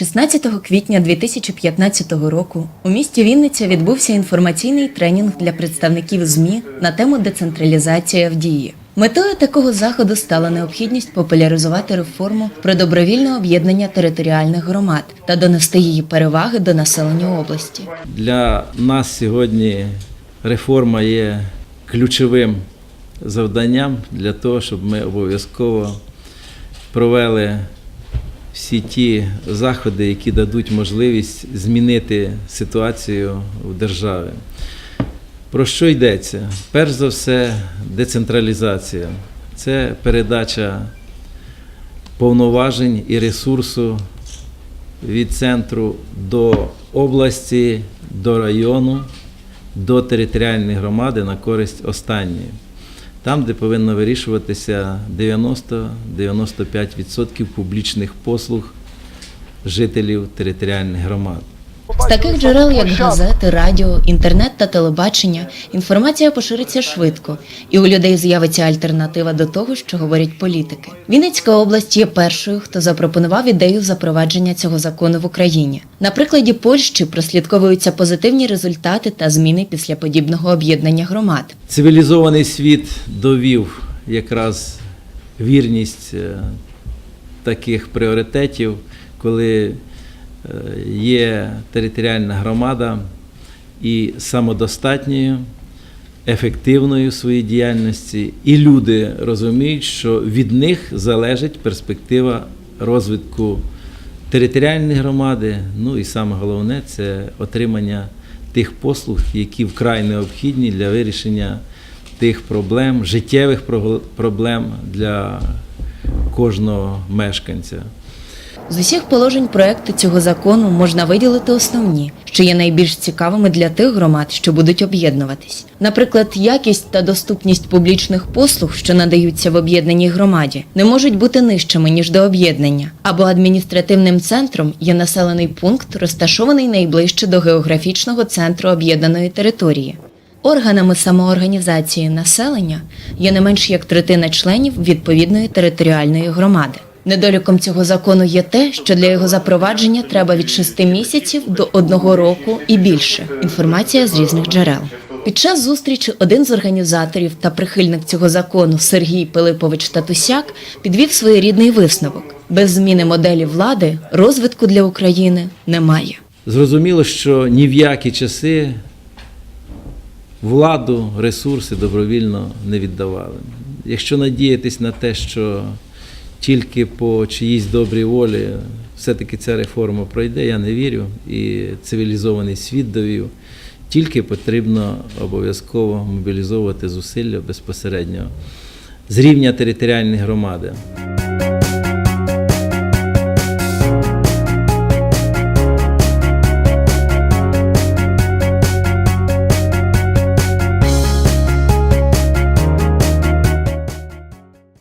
16 квітня 2015 року у місті Вінниця відбувся інформаційний тренінг для представників ЗМІ на тему децентралізація в дії. Метою такого заходу стала необхідність популяризувати реформу про добровільне об'єднання територіальних громад та донести її переваги до населення області. Для нас сьогодні реформа є ключовим завданням для того, щоб ми обов'язково провели всі ті заходи, які дадуть можливість змінити ситуацію в державі. Про що йдеться? Перш за все, децентралізація. Це передача повноважень і ресурсу від центру до області, до району, до територіальної громади на користь останньої. Там, де повинно вирішуватися 90-95% публічних послуг жителів територіальних громад. З таких джерел, як газети, радіо, інтернет та телебачення, інформація пошириться швидко, і у людей з'явиться альтернатива до того, що говорять політики. Вінницька область є першою, хто запропонував ідею запровадження цього закону в Україні. На прикладі Польщі прослідковуються позитивні результати та зміни після подібного об'єднання громад. Цивілізований світ довів якраз вірність е, таких пріоритетів, коли є територіальна громада і самодостатньою, ефективною в своїй діяльності, і люди розуміють, що від них залежить перспектива розвитку територіальної громади. Ну і саме головне це отримання тих послуг, які вкрай необхідні для вирішення тих проблем, життєвих проблем для кожного мешканця. З усіх положень проекту цього закону можна виділити основні, що є найбільш цікавими для тих громад, що будуть об'єднуватись. Наприклад, якість та доступність публічних послуг, що надаються в об'єднаній громаді, не можуть бути нижчими ніж до об'єднання, або адміністративним центром є населений пункт, розташований найближче до географічного центру об'єднаної території. Органами самоорганізації населення є не менш як третина членів відповідної територіальної громади. Недоліком цього закону є те, що для його запровадження треба від 6 місяців до одного року і більше. Інформація з різних джерел. Під час зустрічі один з організаторів та прихильник цього закону Сергій Пилипович Татусяк підвів своєрідний висновок: без зміни моделі влади розвитку для України немає. Зрозуміло, що ні в які часи владу, ресурси добровільно не віддавали. Якщо надіятись на те, що тільки по чиїсь добрій волі все-таки ця реформа пройде, я не вірю. І цивілізований світ довів. Тільки потрібно обов'язково мобілізовувати зусилля безпосередньо з рівня територіальної громади.